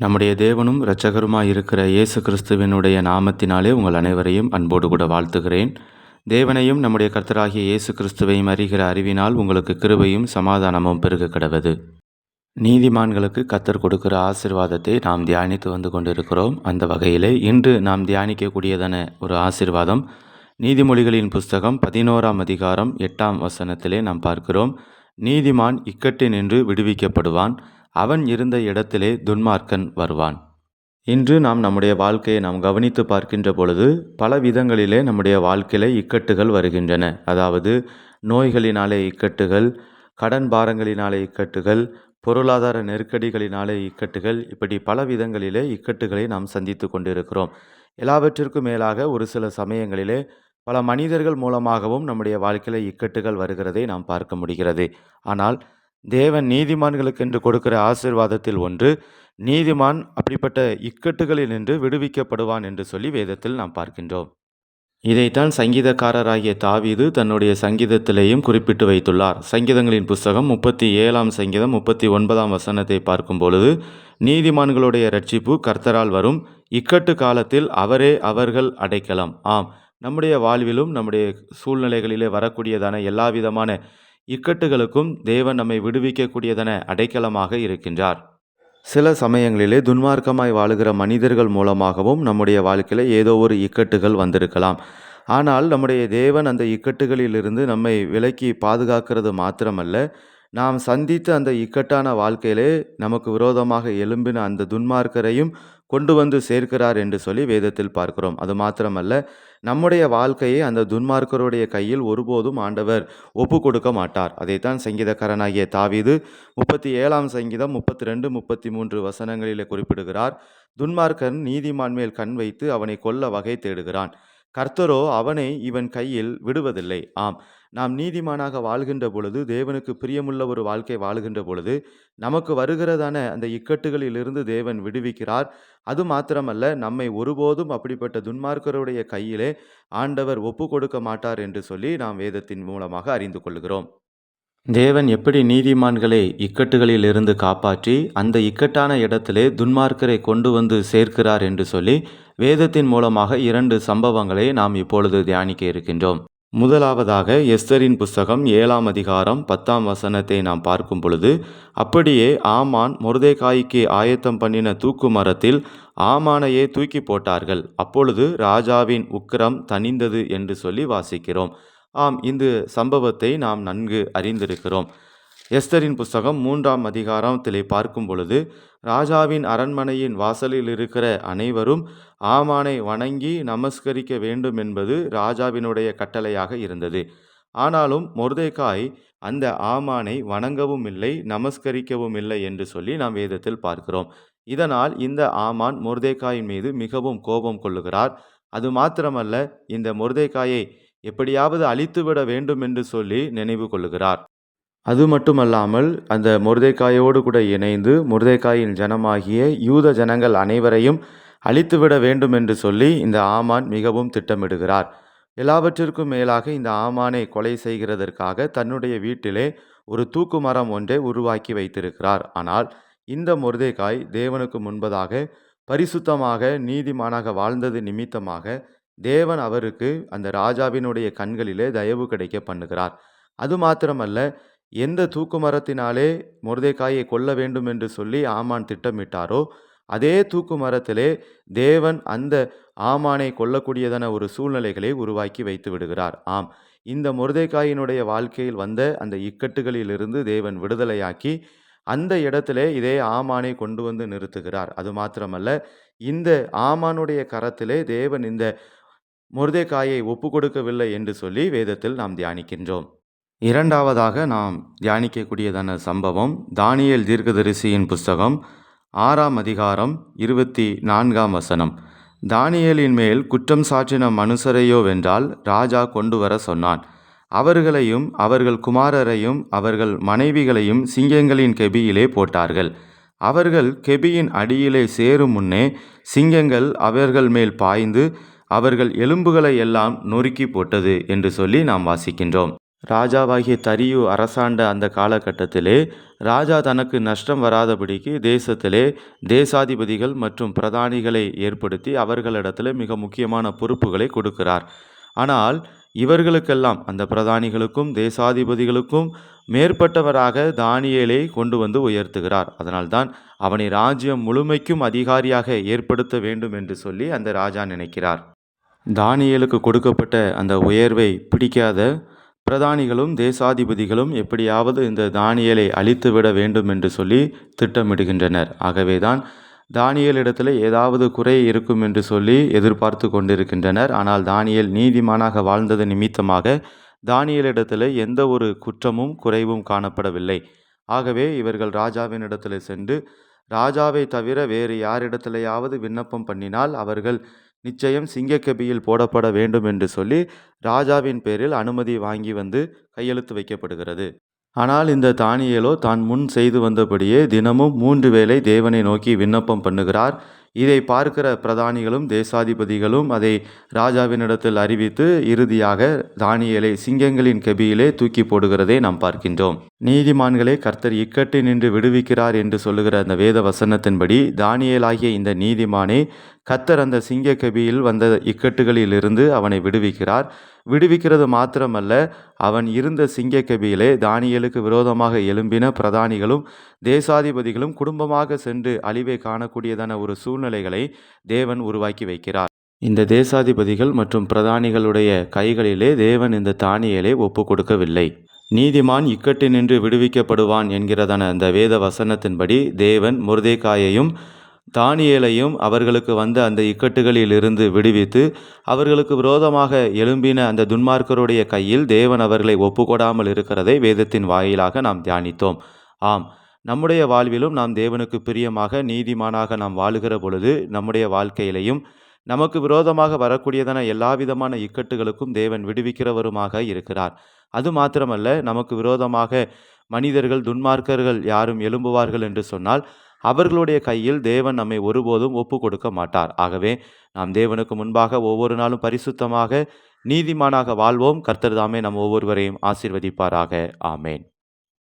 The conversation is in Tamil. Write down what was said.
நம்முடைய தேவனும் இரட்சகருமாய் இருக்கிற இயேசு கிறிஸ்துவினுடைய நாமத்தினாலே உங்கள் அனைவரையும் அன்போடு கூட வாழ்த்துகிறேன். தேவனையும் நம்முடைய கர்த்தராகிய இயேசு கிறிஸ்துவையும் அறிகிற அறிவினால் உங்களுக்கு கிருபையும் சமாதானமும் பெருக கிடவது. நீதிமான்களுக்கு கத்தர் கொடுக்கிற ஆசிர்வாதத்தை நாம் தியானித்து வந்து கொண்டிருக்கிறோம். அந்த வகையிலே இன்று நாம் தியானிக்கக்கூடியதான ஒரு ஆசிர்வாதம் நீதிமொழிகளின் புஸ்தகம் பதினோராம் அதிகாரம் எட்டாம் வசனத்திலே நாம் பார்க்கிறோம். நீதிமான் இக்கட்டு நின்று விடுவிக்கப்படுவான். அவன் இருந்த இடத்திலே துன்மார்க்கன் வருவான். இன்று நாம் நம்முடைய வாழ்க்கையை நாம் கவனித்து பார்க்கின்ற பொழுது பல விதங்களிலே நம்முடைய வாழ்க்கையில இக்கட்டுகள் வருகின்றன. அதாவது நோய்களினாலே இக்கட்டுகள் கடன் பாரங்களினாலே இக்கட்டுகள் பொருளாதார நெருக்கடிகளினாலே இக்கட்டுகள் இப்படி பல விதங்களிலே இக்கட்டுகளை நாம் சந்தித்து கொண்டிருக்கிறோம். எல்லாவற்றிற்கும் மேலாக ஒரு சில சமயங்களிலே பல மனிதர்கள் மூலமாகவும் நம்முடைய வாழ்க்கையில இக்கட்டுகள் வருகிறதை நாம் பார்க்க முடிகிறது. ஆனால் தேவன் நீதிமான்களுக்கென்று கொடுக்கிற ஆசீர்வாதத்தில் ஒன்று நீதிமான் அப்படிப்பட்ட இக்கட்டுகளில் நின்று விடுவிக்கப்படுவான் என்று சொல்லி வேதத்தில் நாம் பார்க்கின்றோம். இதைத்தான் சங்கீதக்காரராகிய தாவீது தன்னுடைய சங்கீதத்திலேயும் குறிப்பிட்டு வைத்துள்ளார். சங்கீதங்களின் புஸ்தகம் முப்பத்தி ஏழாம் சங்கீதம் முப்பத்தி ஒன்பதாம் வசனத்தை பார்க்கும் பொழுது நீதிமான்களுடைய ரட்சிப்பு கர்த்தரால் வரும் இக்கட்டு காலத்தில் அவரே அவர்கள் அடைக்கலாம். ஆம் நம்முடைய வாழ்விலும் நம்முடைய சூழ்நிலைகளிலே வரக்கூடியதான எல்லா விதமான இக்கட்டுகளுக்கும் தேவன் நம்மை விடுவிக்கக்கூடியதென அடைக்கலமாக இருக்கின்றார். சில சமயங்களிலே துன்மார்க்கமாய் வாழுகிற மனிதர்கள் மூலமாகவும் நம்முடைய வாழ்க்கையில் ஏதோ ஒரு இக்கட்டுகள் வந்திருக்கலாம். ஆனால் நம்முடைய தேவன் அந்த இக்கட்டுகளிலிருந்து நம்மை விலக்கி பாதுகாக்கிறது மாத்திரமல்ல நாம் சந்தித்த அந்த இக்கட்டான வாழ்க்கையிலே நமக்கு விரோதமாக எழும்பின அந்த துன்மார்க்கரையும் கொண்டு வந்து சேர்க்கிறார் என்று சொல்லி வேதத்தில் பார்க்கிறோம். அது மாத்திரமல்ல நம்முடைய வாழ்க்கையை அந்த துன்மார்க்கருடைய கையில் ஒருபோதும் ஆண்டவர் ஒப்பு கொடுக்க மாட்டார். அதைத்தான் சங்கீதக்காரனாகிய தாவீது முப்பத்தி ஏழாம் சங்கீதம் முப்பத்தி ரெண்டு முப்பத்தி மூன்று வசனங்களிலே குறிப்பிடுகிறார். துன்மார்க்கன் நீதிமான் மேல் கண் வைத்து அவனை கொல்ல வகை தேடுகிறான். கர்த்தரோ அவனை இவன் கையில் விடுவதில்லை. ஆம். நாம் நீதிமானாக வாழ்கின்ற பொழுது தேவனுக்கு பிரியமுள்ள ஒரு வாழ்க்கை வாழ்கின்ற பொழுது நமக்கு வருகிறதான அந்த இக்கட்டுகளிலிருந்து தேவன் விடுவிக்கிறார். அது மாத்திரமல்ல நம்மை ஒருபோதும் அப்படிப்பட்ட துன்மார்க்கருடைய கையிலே ஆண்டவர் ஒப்பு கொடுக்க மாட்டார் என்று சொல்லி நாம் வேதத்தின் மூலமாக அறிந்து கொள்கிறோம். தேவன் எப்படி நீதிமான்களை இக்கட்டுகளில் இருந்து காப்பாற்றி அந்த இக்கட்டான இடத்திலே துன்மார்க்கரை கொண்டு வந்து சேர்க்கிறார் என்று சொல்லி வேதத்தின் மூலமாக இரண்டு சம்பவங்களை நாம் இப்பொழுது தியானிக்க இருக்கின்றோம். முதலாவதாக எஸ்தரின் புஸ்தகம் ஏழாம் அதிகாரம் பத்தாம் வசனத்தை நாம் பார்க்கும் பொழுது அப்படியே ஆமான் முருதைக்காய்க்கு ஆயத்தம் பண்ணின தூக்கு மரத்தில் ஆமானையே தூக்கி போட்டார்கள். அப்பொழுது ராஜாவின் உக்கிரம் தனிந்தது என்று சொல்லி வாசிக்கிறோம். ஆம் இந்த சம்பவத்தை நாம் நன்கு அறிந்திருக்கிறோம். எஸ்தரின் புஸ்தகம் மூன்றாம் அதிகாரத்திலே பார்க்கும் பொழுது ராஜாவின் அரண்மனையின் வாசலில் இருக்கிற அனைவரும் ஆமானை வணங்கி நமஸ்கரிக்க வேண்டும் என்பது ராஜாவினுடைய கட்டளையாக இருந்தது. ஆனாலும் மொர்தேக்காய் அந்த ஆமானை வணங்கவும் இல்லை நமஸ்கரிக்கவும் இல்லை என்று சொல்லி நாம் வேதத்தில் பார்க்கிறோம். இதனால் இந்த ஆமான் மொர்தேக்காயின் மீது மிகவும் கோபம் கொள்ளுகிறார். அது மாத்திரமல்ல இந்த மொர்தேக்காயை எப்படியாவது அழித்துவிட வேண்டும் என்று சொல்லி நினைவு கொள்ளுகிறார். அது மட்டுமல்லாமல் அந்த முருதைக்காயோடு கூட இணைந்து முருதைக்காயின் ஜனமாகிய யூத ஜனங்கள் அனைவரையும் அழித்துவிட வேண்டும் என்று சொல்லி இந்த ஆமான் மிகவும் திட்டமிடுகிறார். எல்லாவற்றிற்கும் மேலாக இந்த ஆமானை கொலை செய்கிறதற்காக தன்னுடைய வீட்டிலே ஒரு தூக்கு மரம் ஒன்றை உருவாக்கி வைத்திருக்கிறார். ஆனால் இந்த முருதைக்காய் தேவனுக்கு முன்பதாக பரிசுத்தமாக நீதிமானாக வாழ்ந்தது நிமித்தமாக தேவன் அவருக்கு அந்த ராஜாவினுடைய கண்களிலே தயவு கிடைக்க பண்ணுகிறார். அது மாத்திரமல்ல எந்த தூக்கு மரத்தினாலே முருதைக்காயை கொல்ல வேண்டும் என்று சொல்லி ஆமான் திட்டமிட்டாரோ அதே தூக்கு மரத்திலே தேவன் அந்த ஆமானை கொல்லக்கூடியதான ஒரு சூழ்நிலைகளை உருவாக்கி வைத்து விடுகிறார். ஆம் இந்த முருதைக்காயினுடைய வாழ்க்கையில் வந்த அந்த இக்கட்டுகளிலிருந்து தேவன் விடுதலையாக்கி அந்த இடத்திலே இதே ஆமானை கொண்டு வந்து நிறுத்துகிறார். அது மாத்திரமல்ல இந்த ஆமானுடைய கரத்திலே தேவன் இந்த முருதைக்காயை ஒப்பு கொடுக்கவில்லை என்று சொல்லி வேதத்தில் நாம் தியானிக்கின்றோம். இரண்டாவதாக நாம் தியானிக்கக்கூடியதான சம்பவம் தானியல் தீர்க்கதரிசியின் புஸ்தகம் ஆறாம் அதிகாரம் இருபத்தி நான்காம் வசனம். தானியலின் மேல் குற்றம் சாற்றின மனுஷரையோ வென்றால் ராஜா கொண்டு வர சொன்னான். அவர்களையும் அவர்கள் குமாரரையும் அவர்கள் மனைவிகளையும் சிங்கங்களின் கெபியிலே போட்டார்கள். அவர்கள் கெபியின் அடியிலே சேரும் முன்னே சிங்கங்கள் அவர்கள் மேல் பாய்ந்து அவர்கள் எலும்புகளை எல்லாம் நொறுக்கி போட்டது என்று சொல்லி நாம் வாசிக்கின்றோம். ராஜாவாகிய தரியு அரசாண்ட அந்த காலகட்டத்திலே ராஜா தனக்கு நஷ்டம் வராதபடிக்கு தேசத்திலே தேசாதிபதிகள் மற்றும் பிரதானிகளை ஏற்படுத்தி அவர்களிடத்தில் மிக முக்கியமான பொறுப்புகளை கொடுக்கிறார். ஆனால் இவர்களுக்கெல்லாம் அந்த பிரதானிகளுக்கும் தேசாதிபதிகளுக்கும் மேற்பட்டவராக தானியலை கொண்டு வந்து உயர்த்துகிறார். அதனால்தான் அவனை ராஜ்யம் முழுமைக்கும் அதிகாரியாக ஏற்படுத்த வேண்டும் என்று சொல்லி அந்த ராஜா நினைக்கிறார். தானியலுக்கு கொடுக்கப்பட்ட அந்த உயர்வை பிடிக்காத பிரதானிகளும் தேசாதிபதிகளும் எப்படியாவது இந்த தானியலை அழித்துவிட வேண்டும் என்று சொல்லி திட்டமிடுகின்றனர். ஆகவேதான் தானியேலிடத்தில் ஏதாவது குறை இருக்கும் என்று சொல்லி எதிர்பார்த்து கொண்டிருக்கின்றனர். ஆனால் தானியல் நீதிமானாக வாழ்ந்தது நிமித்தமாக தானியலிடத்தில் எந்த ஒரு குற்றமும் குறைவும் காணப்படவில்லை. ஆகவே இவர்கள் ராஜாவினிடத்தில் சென்று ராஜாவை தவிர வேறு யாரிடத்திலேயாவது விண்ணப்பம் பண்ணினால் அவர்கள் நிச்சயம் சிங்கக்கபியில் போடப்பட வேண்டும் என்று சொல்லி ராஜாவின் பேரில் அனுமதி வாங்கி வந்து கையெழுத்து வைக்கப்படுகிறது. ஆனால் இந்த தானியலோ தான் முன் செய்து வந்தபடியே தினமும் மூன்று வேளை தேவனை நோக்கி விண்ணப்பம் பண்ணுகிறார். இதை பார்க்கிற பிரதானிகளும் தேசாதிபதிகளும் அதை ராஜாவினிடத்தில் அறிவித்து இறுதியாக தானியலை சிங்கங்களின் கெபியிலே தூக்கி போடுகிறதை நாம் பார்க்கின்றோம். நீதிமான்களே கர்த்தர் இக்கட்டு நின்று விடுவிக்கிறார் என்று சொல்லுகிற அந்த வேத வசனத்தின்படி தானியலாகிய இந்த நீதிமானே கத்தர் அந்த சிங்க கபியில் வந்த இக்கட்டுகளிலிருந்து அவனை விடுவிக்கிறார். விடுவிக்கிறது மாத்திரமல்ல அவன் இருந்த சிங்க கபியிலே தானியலுக்கு விரோதமாக எழும்பின பிரதானிகளும் தேசாதிபதிகளும் குடும்பமாக சென்று அழிவை காணக்கூடியதான ஒரு சூழ்நிலைகளை தேவன் உருவாக்கி வைக்கிறார். இந்த தேசாதிபதிகள் மற்றும் பிரதானிகளுடைய கைகளிலே தேவன் இந்த தானியலை ஒப்பு கொடுக்கவில்லை நீதிமான் இக்கட்டு நின்று விடுவிக்கப்படுவான் என்கிறதான அந்த வேத வசனத்தின்படி தேவன் முருதேக்காயையும் தானியேலையும் அவர்களுக்கு வந்த அந்த இக்கட்டுகளிலிருந்து விடுவித்து அவர்களுக்கு விரோதமாக எழும்பின அந்த துன்மார்க்கருடைய கையில் தேவன் அவர்களை ஒப்புக்கொடாமல் இருக்கிறதை வேதத்தின் வாயிலாக நாம் தியானித்தோம். ஆம் நம்முடைய வாழ்விலும் நாம் தேவனுக்கு பிரியமாக நீதிமானாக நாம் வாழுகிற பொழுது நம்முடைய வாழ்க்கையிலையும் நமக்கு விரோதமாக வரக்கூடியதான எல்லா விதமான இக்கட்டுகளுக்கும் தேவன் விடுவிக்கிறவருமாக இருக்கிறார். அது மாத்திரமல்ல நமக்கு விரோதமாக மனிதர்கள் துன்மார்க்கர்கள் யாரும் எழும்புவார்கள் என்று சொன்னால் அவர்களுடைய கையில் தேவன் நம்மை ஒருபோதும் ஒப்பு கொடுக்க மாட்டார் ஆகவே நாம் தேவனுக்கு முன்பாக ஒவ்வொரு நாளும் பரிசுத்தமாக நீதிமானாக வாழ்வோம். கர்த்தர் தாமே நம் ஒவ்வொருவரையும் ஆசிர்வதிப்பாராக. ஆமேன்.